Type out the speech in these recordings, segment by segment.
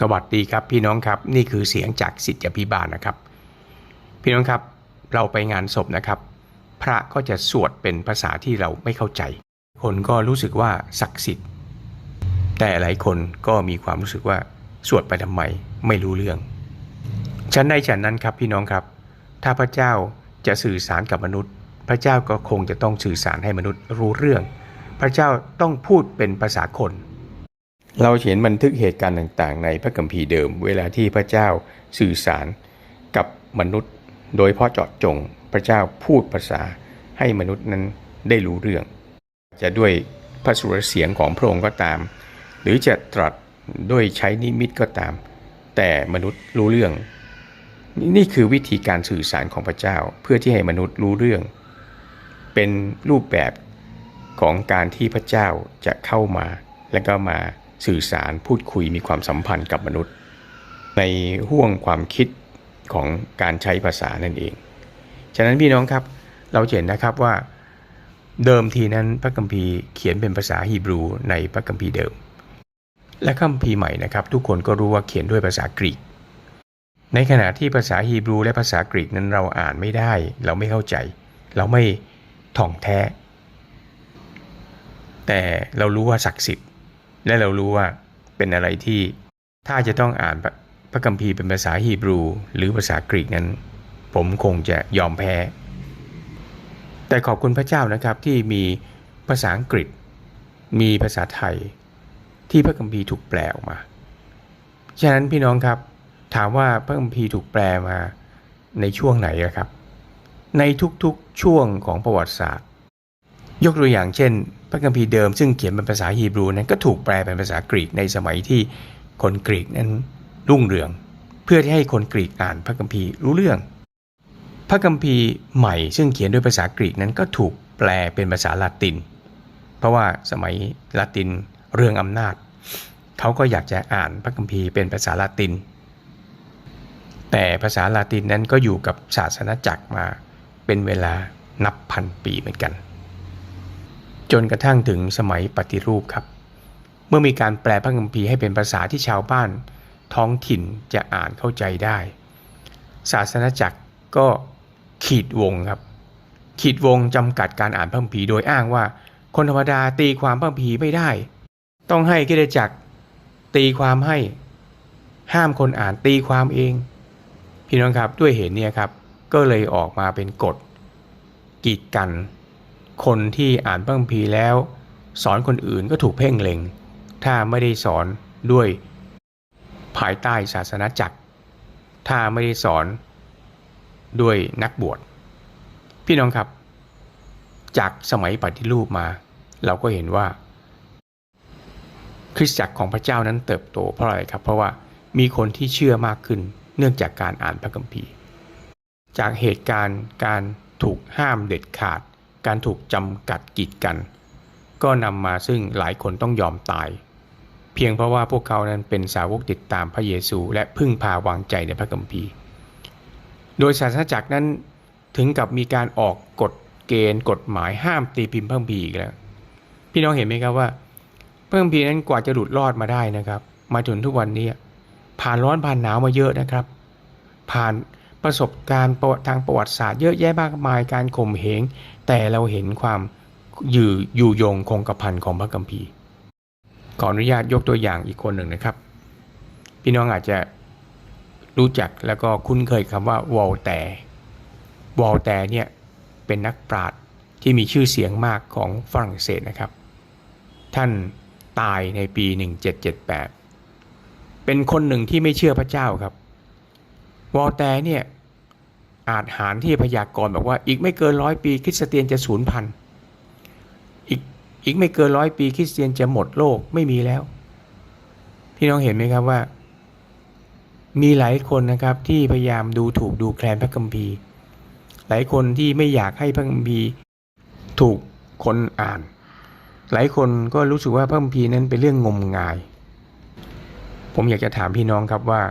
สวัสดีครับพี่น้องครับนี่คือเสียงจากสิทธิพิบาลนะครับ พี่น้องครับเราไปงานศพนะครับ พระก็จะสวดเป็นภาษาที่เราไม่เข้าใจ คนก็รู้สึกว่าศักดิ์สิทธิ์ แต่หลายคนก็มีความรู้สึกว่าสวดไปทำไมไม่รู้เรื่องฉันในฉันนั้นครับพี่น้องครับ ถ้าพระเจ้าจะสื่อสารกับมนุษย์ พระเจ้าก็คงจะต้องสื่อสารให้มนุษย์รู้เรื่อง พระเจ้าต้องพูดเป็นภาษาคน เราเห็นบันทึกเหตุการณ์ต่างๆ ในพระคัมภีร์เดิม เวลาที่พระเจ้าสื่อสารกับมนุษย์ โดยเฉพาะเจาะจงพระเจ้าพูดภาษาให้มนุษย์นั้นได้รู้เรื่อง จะด้วยพระสุรเสียงของพระองค์ก็ตาม หรือจะตรัสด้วยใช้นิมิตก็ตาม แต่มนุษย์รู้เรื่อง นี่คือวิธีการสื่อสารของพระเจ้าเพื่อที่ให้มนุษย์รู้เรื่อง เป็นรูปแบบของการที่พระเจ้าจะเข้ามาและก็มา สื่อสารพูดคุยมีความสัมพันธ์กับมนุษย์ ในห่วงความคิดของการใช้ภาษานั่นเอง ฉะนั้นพี่น้องครับเราเห็นนะครับว่าเดิมทีนั้นพระคัมภีร์เขียนเป็นภาษาฮีบรูในพระคัมภีร์เดิม และคัมภีร์ใหม่นะครับทุกคนก็รู้ว่าเขียนด้วยภาษากรีก ในขณะที่ภาษาฮีบรูและภาษากรีกนั้นเราอ่านไม่ได้ เราไม่เข้าใจ เราไม่ท่องแท้ แต่เรารู้ว่าศักดิ์สิทธิ์ และเรารู้ว่าเป็นอะไรที่ถ้าจะต้องอ่านพระคัมภีร์เป็นภาษาฮีบรู หรือภาษากรีกนั้น ผมคงจะยอมแพ้ แต่ขอบคุณพระเจ้านะครับที่มีภาษาอังกฤษ มีภาษาไทย ที่พระคัมภีร์ถูกแปลออกมา ฉะนั้นพี่น้องครับถามว่าพระคัมภีร์ถูกแปลมาในช่วงไหนอะครับ ในทุกๆช่วงของประวัติศาสตร์ ยกตัวอย่างเช่น พระคัมภีร์เดิมซึ่งเขียนเป็นภาษาฮีบรูนั้นก็ถูกแปลเป็นภาษากรีกในสมัยที่คนกรีกนั้นรุ่งเรือง เพื่อที่ให้คนกรีกอ่านพระคัมภีร์รู้เรื่อง พระคัมภีร์ใหม่ซึ่งเขียนด้วยภาษากรีกนั้นก็ถูกแปลเป็นภาษาละติน เพราะว่าสมัยละตินเรื่องอำนาจ เขาก็อยากจะอ่านพระคัมภีร์เป็นภาษาละติน แต่ภาษาละตินนั้นก็อยู่กับศาสนาจักรมาเป็นเวลานับพันปีเหมือนกัน จนกระทั่งถึงสมัยปฏิรูปครับ เมื่อมีการแปลพระคัมภีร์ให้เป็นภาษาที่ชาวบ้าน ท้องถิ่นจะอ่านเข้าใจได้ ศาสนาจักรก็ขีดวงครับ ขีดวงจำกัดการอ่านพระคัมภีร์โดยอ้างว่า คนธรรมดาตีความพระคัมภีร์ไม่ได้ ต้องให้กิจจักรตีความให้ ห้ามคนอ่านตีความเอง พี่น้องครับด้วยเหตุนี้ครับ ก็เลยออกมาเป็นกฎกีดกัน คนที่อ่านพระคัมภีร์แล้ว สอนคนอื่นก็ถูกเพ่งเล็ง ถ้าไม่ได้สอนด้วยภายใต้ศาสนาจักร ถ้าไม่ได้สอนด้วยนักบวช พี่น้องครับ จากสมัยปฏิรูปมา เราก็เห็นว่า คริสตจักรของพระเจ้านั้นเติบโตเพราะอะไรครับ เพราะว่ามีคนที่เชื่อมากขึ้น เนื่องจากการอ่านพระคัมภีร์ จากเหตุการณ์การถูกห้ามเด็ดขาด การถูกจำกัดกีดกัน ก็นำมาซึ่งหลายคนต้องยอมตาย เพียงเพราะว่าพวกเขานั้นเป็นสาวกติดตามพระเยซู และพึ่งพาวางใจในพระคัมภีร์ โดยศาสนาจักรนั้นถึงกับมีการออกกฎเกณฑ์กฎหมายห้ามตีพิมพ์พระคัมภีร์อีกแล้ว พี่น้องเห็นไหมครับว่าพระคัมภีร์นั้นกว่าจะหลุดรอดมาได้นะครับ มาจนทุกวันนี้ผ่านร้อนผ่านหนาวมาเยอะนะครับ ผ่าน ประสบการณ์ทางประวัติศาสตร์เยอะแยะมากมายการข่มเหง แต่เราเห็นความอยู่อยู่ยงคงกระพันของพระคัมภีร์ขออนุญาตยกตัวอย่างอีกคนหนึ่งนะครับ พี่น้องอาจจะรู้จักแล้วก็คุ้นเคยคำว่าวอลแต่วอลแต่เนี่ยเป็นนักปราชญ์ที่มีชื่อเสียงมากของฝรั่งเศสนะครับ ท่านตายในปี 1778 เป็นคนหนึ่งที่ไม่เชื่อพระเจ้าครับ วอลแตเนี่ยอาจหารที่พยากรณ์บอกว่าอีกไม่เกินร้อยปีคริสเตียนจะสูญพันธุ์อีกอีกไม่เกินร้อยปีคริสเตียนจะหมดโลกไม่มีแล้ว พี่น้องเห็นไหมครับว่า มีหลายคนนะครับที่พยายามดูถูกดูแคลนพระคัมภีร์ หลายคนที่ไม่อยากให้พระคัมภีร์ถูกคนอ่าน หลายคนก็รู้สึกว่าพระคัมภีร์นั้นเป็นเรื่องงมงาย ผมอยากจะถามพี่น้องครับว่า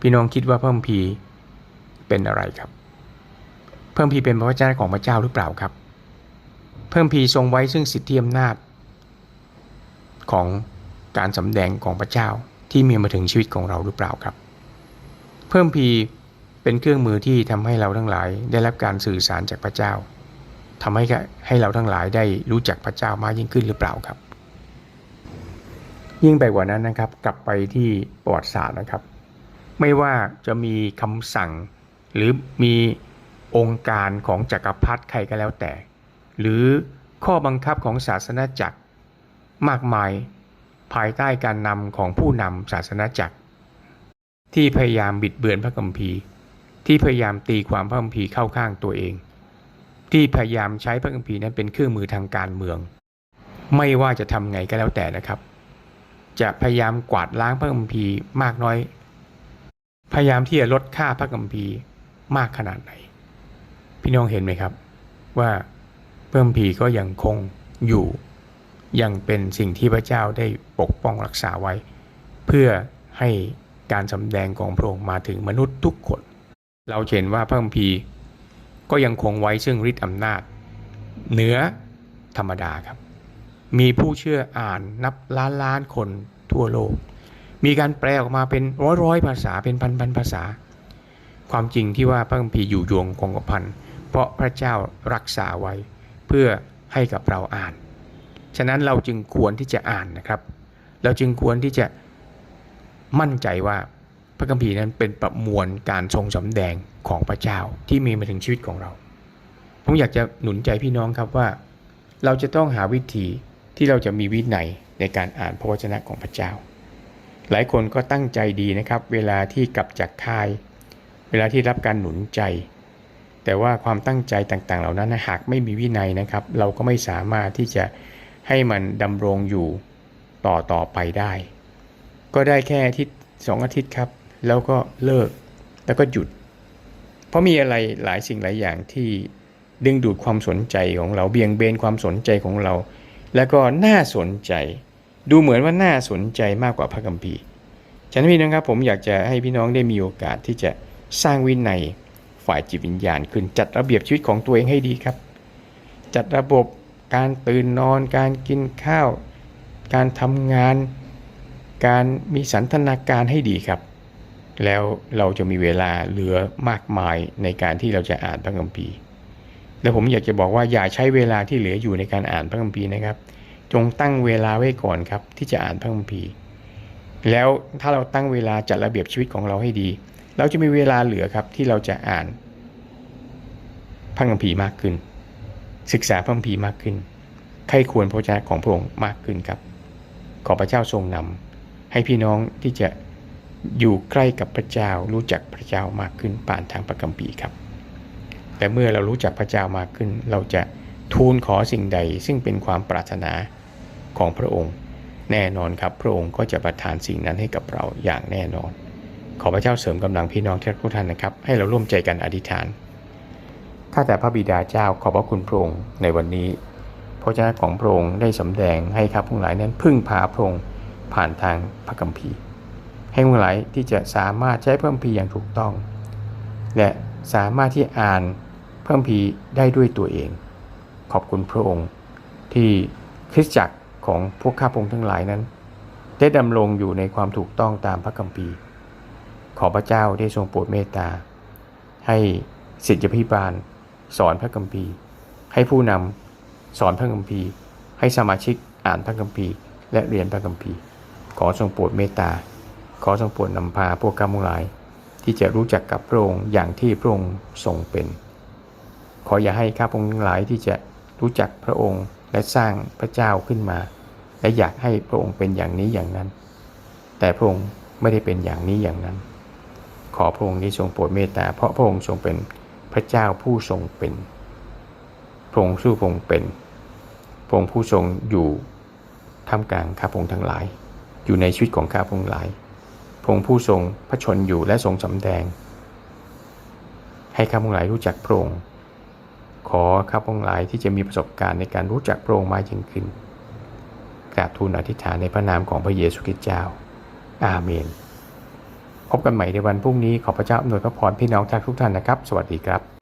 พี่น้องคิดว่าพระคัมภีร์เป็นอะไรครับ พระคัมภีร์เป็นพระวจนะของพระเจ้าหรือเปล่าครับ พระคัมภีร์ทรงไว้ซึ่งสิทธิอำนาจ ของการสำแดงของพระเจ้าที่มีมาถึงชีวิตของเราหรือเปล่าครับ เพิ่มพีเป็นเครื่องมือที่ทำให้เราทั้งหลาย ได้รับการสื่อสารจากพระเจ้าทำให้ให้เราทั้งหลายได้รู้จักพระเจ้ามากยิ่งขึ้นหรือเปล่าครับ ยิ่งไปกว่านั้นนะครับ กลับไปที่ประวัติศาสตร์นะครับ ไม่ว่าจะมีคำสั่ง หรือมีองค์การของจักรพรรดิใครก็แล้วแต่ หรือข้อบังคับของศาสนาจักร มากมายภายใต้การนำของผู้นำศาสนาจักร ที่พยายามบิดเบือนพระคัมภีร์ ที่พยายามตีความพระคัมภีร์เข้าข้างตัวเอง ที่พยายามใช้พระคัมภีร์นั้นเป็นเครื่องมือทางการเมือง ไม่ว่าจะทำไงก็แล้วแต่นะครับ จะพยายามกวาดล้างพระคัมภีร์มากน้อย พยายามที่จะลดค่าพระคัมภีมากขนาดไหน พี่น้องเห็นไหมครับ ว่าพระคัมภีก็ยังคงอยู่ยังเป็นสิ่งที่พระเจ้าได้ปกป้องรักษาไว้ เพื่อให้การสำแดงของพระองค์มาถึงมนุษย์ทุกคน เราเห็นว่าพระคัมภีร์ก็ยังคงไว้ซึ่งฤทธิ์อำนาจ เหนือธรรมดาครับ มีผู้เชื่ออ่านนับล้านล้านคนทั่วโลก มีการแปลออกมาเป็นร้อยร้อยภาษาเป็นพันพันภาษา ความจริงที่ว่าพระคัมภีร์อยู่ยงคงกระพันเพราะพระเจ้ารักษาไว้เพื่อให้กับเราอ่าน ฉะนั้นเราจึงควรที่จะอ่านนะครับ เราจึงควรที่จะมั่นใจว่าพระคัมภีร์นั้นเป็นประมวลการทรงสำแดงของพระเจ้าที่มีมาถึงชีวิตของเรา ผมอยากจะหนุนใจพี่น้องครับว่า เราจะต้องหาวิธีที่เราจะมีวินัยในการอ่านพระวจนะของพระเจ้า หลายคนก็ตั้งใจดีนะครับ เวลาที่กลับจากค่าย เวลาที่รับการหนุนใจ แต่ว่าความตั้งใจต่างๆ เหล่านั้นหากไม่มีวินัยนะครับ เราก็ไม่สามารถที่จะให้มันดำรงอยู่ต่อต่อไปได้ ก็ได้แค่อาทิตย์สองอาทิตย์ครับ แล้วก็เลิกแล้วก็หยุด เพราะมีอะไรหลายสิ่งหลายอย่างที่ดึงดูดความสนใจของเราเบี่ยงเบนความสนใจของเรา แล้วก็น่าสนใจ ดูเหมือนว่าน่าสนใจมากกว่าพระคัมภีร์ฉะนั้นพี่น้องครับผมอยากจะให้พี่น้องได้มีโอกาสที่จะสร้างวินัยฝ่ายจิตวิญญาณขึ้นจัดระเบียบชีวิตของตัวเองให้ดีครับ จัดระบบการตื่นนอน การกินข้าว การทำงาน การมีสันทนาการให้ดีครับ แล้วเราจะมีเวลาเหลือมากมายในการที่เราจะอ่านพระคัมภีร์และผมอยากจะบอกว่าอย่าใช้เวลาที่เหลืออยู่ในการอ่านพระคัมภีร์นะครับ จงตั้งเวลาไว้ก่อนครับ ที่จะอ่านพระคัมภีร์ แล้วถ้าเราตั้งเวลาจัดระเบียบชีวิตของเราให้ดี เราจะมีเวลาเหลือครับที่เราจะอ่านพระคัมภีร์มากขึ้น ศึกษาพระคัมภีร์มากขึ้นใครควรพระวจนะของพระองค์มากขึ้นครับ ขอพระเจ้าทรงนำให้พี่น้องที่จะอยู่ใกล้กับพระเจ้ารู้จักพระเจ้ามากขึ้นผ่านทางพระคัมภีร์ครับ แต่เมื่อเรารู้จักพระเจ้ามากขึ้น เราจะทูลขอสิ่งใดซึ่งเป็นความปรารถนา ของพระองค์ แน่นอนครับพระองค์ก็จะประทานสิ่งนั้นให้กับเราอย่างแน่นอน ขอพระเจ้าเสริมกำลังพี่น้องทุกท่านนะครับ ให้เราร่วมใจกันอธิษฐานข้าแต่พระบิดาเจ้าขอบพระคุณพระองค์ในวันนี้พระเจ้าของพระองค์ได้สำแดงให้ข้าพงหลายนั้นพึ่งพาพระองค์ผ่านทางพระคัมภีร์ให้พงหลายที่จะสามารถใช้พระคัมภีร์อย่างถูกต้อง และสามารถที่อ่านพระคัมภีร์ได้ด้วยตัวเอง ขอบคุณพระองค์ที่คริสตจักร ของพวกข้าพงทั้งหลายนั้น ได้ดำรงอยู่ในความถูกต้องตามพระคัมภีร์ ขอพระเจ้าได้ทรงโปรดเมตตา ให้ศิษยพิบาล สอนพระคัมภีร์ ให้ผู้นำสอนพระคัมภีร์ ให้สมาชิกอ่านพระคัมภีร์ และเรียนพระคัมภีร์ ขอทรงโปรดเมตตา ขอทรงโปรดนำพาพวกข้าพงหลาย ที่จะรู้จักกับพระองค์อย่างที่พระองค์ทรงเป็น ขออย่าให้ข้าพงทั้งหลายที่จะรู้จักพระองค์และสร้างพระเจ้าขึ้นมา และอยากให้พระองค์เป็นอย่างนี้อย่างนั้น แต่พระองค์ไม่ได้เป็นอย่างนี้อย่างนั้น ขอพระองค์ได้ทรงโปรดเมตตาเพราะพระองค์ทรงเป็นพระเจ้าผู้ทรงเป็นพระองค์สู้พระองค์เป็นพระองค์ผู้ทรงอยู่ท่ามกลางข้าพงทั้งหลาย อยู่ในชีวิตของข้าพงหลายพระองค์ผู้ทรงพระชนอยู่และทรงสำแดง ให้ข้าพงหลายรู้จักพระองค์ขอข้าพงหลายที่จะมีประสบการณ์ในการรู้จักพระองค์มากยิ่งขึ้น กราบทูลอธิษฐานในพระนามของพระเยซูคริสต์เจ้า อาเมน พบกันใหม่ในวันพรุ่งนี้ขอพระเจ้าอำนวยพระพรพี่น้องทุกท่านนะครับ สวัสดีครับ